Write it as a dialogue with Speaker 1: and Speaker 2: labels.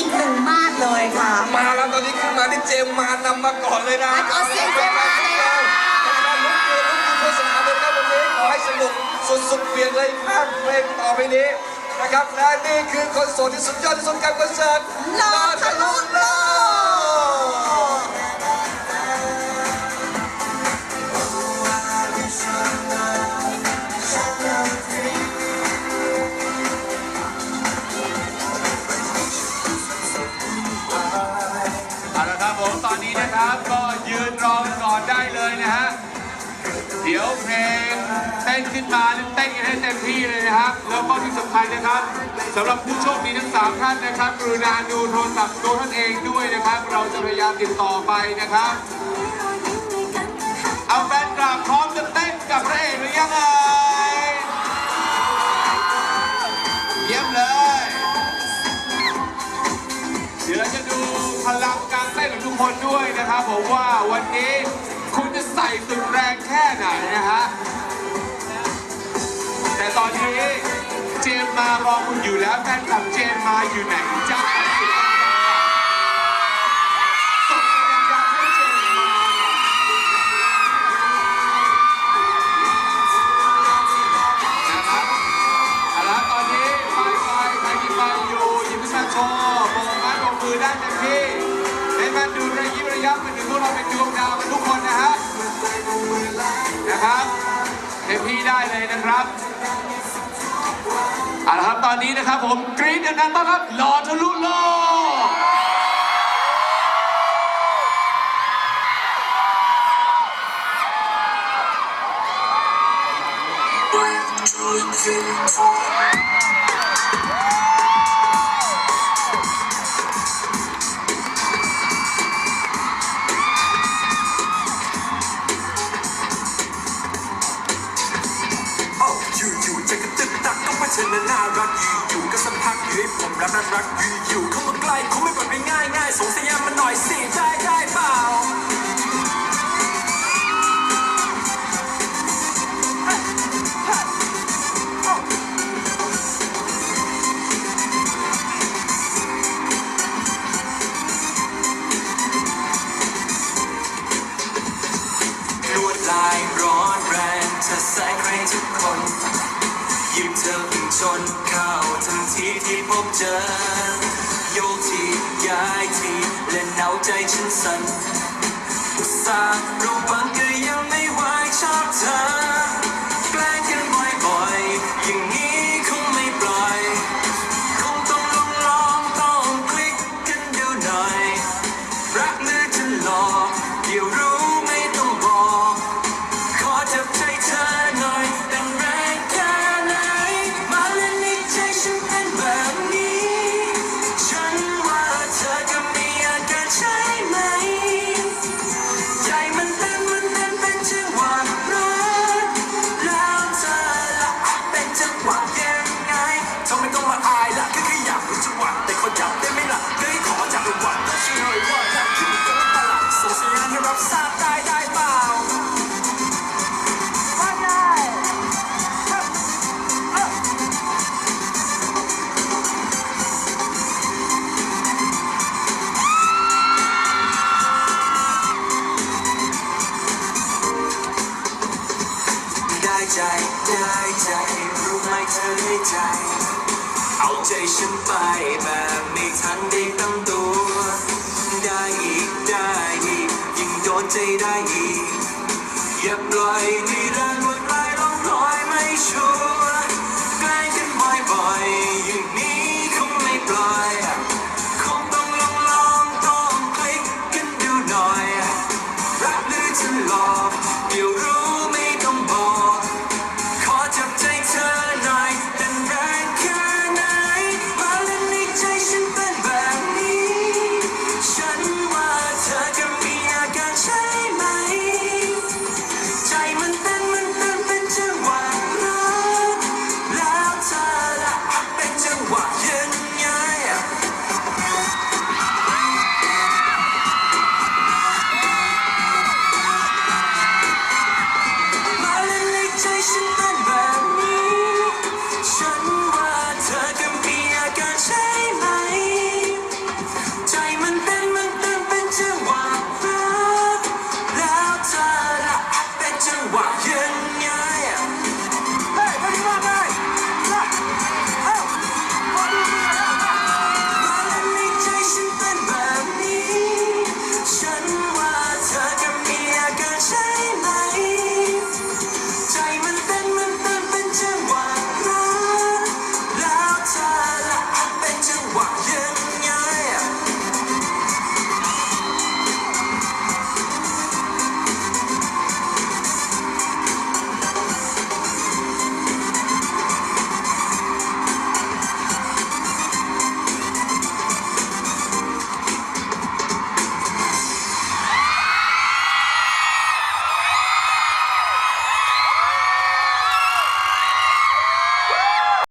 Speaker 1: อีกหนึ่งมาดเลยค่ะ
Speaker 2: มาแล้วตอนนี้ขึ้นมาที่เจมส์มานำมาก่อนเลยนะ
Speaker 1: ขอเสียงเจมส์มาเลยค่ะ
Speaker 2: ลุกเกินลุกขึ้นโฆษณาเลยนะครับวันนี้ขอให้สนุกสุดๆเปลี่ยนเลยข้ามเพลงต่อไปนี้นะครับและนี่คือคอนเสิร์ตที่สุดยอดที่สุดกับคอนเสิร์ต
Speaker 1: ลอทะลุโล
Speaker 3: ผมตอนนี้นะครับก็ยืนรอก่อนได้เลยนะฮะเดี๋ยวเพลงเต้นขึ้นมาเต้นกันให้เต็มที่เลยนะครับ แล้วก็ที่สำคัญนะครับสำหรับผู้โชคดีทั้งสามท่านนะครับกรุณาดูโทรศัพท์ตัวท่านเองด้วยนะครับ เราจะพยายามติดต่อไปนะครับ เอาแฟนกลับพร้อมจะเต้นกับพระเอกหรือยังเอ่ย ผมว่าวันนี้คุณจะใส่สุดแรงแค่ไหนนะฮะ แต่ตอนนี้เจมมารอคุณอยู่แล้วแฟนคลับเจมมาอยู่ไหนจ้าส่งสัญญาณให้เจมมาหน่อยนะครับเอาละตอนนี้ไปไปใครมีไปอยู่หยิบขึ้นมาโชว์โบกไม้โบกมือได้เต็มที่ มันดูระยิบระยับเป็นถึงพวกเราเป็นดวงดาวกันทุกคนนะฮะนะครับเต็มที่ได้เลยนะครับเอาละครับตอนนี้นะครับผมกรี๊ดดังๆต้อนรับหล่อทะลุโลก
Speaker 4: รับรักรักอยู่เข้ามาใกล้คงไม่ปล่อยไปง่ายง่ายสงสัญญาณมาหน่อยสิได้ได้เปล่าลวดลายร้อนแรงเธอแสงใครทุกคน ยิบเธอพึ่งชนข้าวทันทีที่พบเจอ โยกทีย้ายทีและหนาวใจฉันสั่นอุตส่าห์ระวังก็ยังไม่ไหวชอบ ใจได้ใจ รู้ไหมเธอให้ใจ เอาใจฉันไปแบบไม่ทันได้ตั้งตัว ได้อีกได้อีกยิ่งโดนใจได้อีก อย่าปล่อยที่รักมันกลยร้องลอยไม่ชัว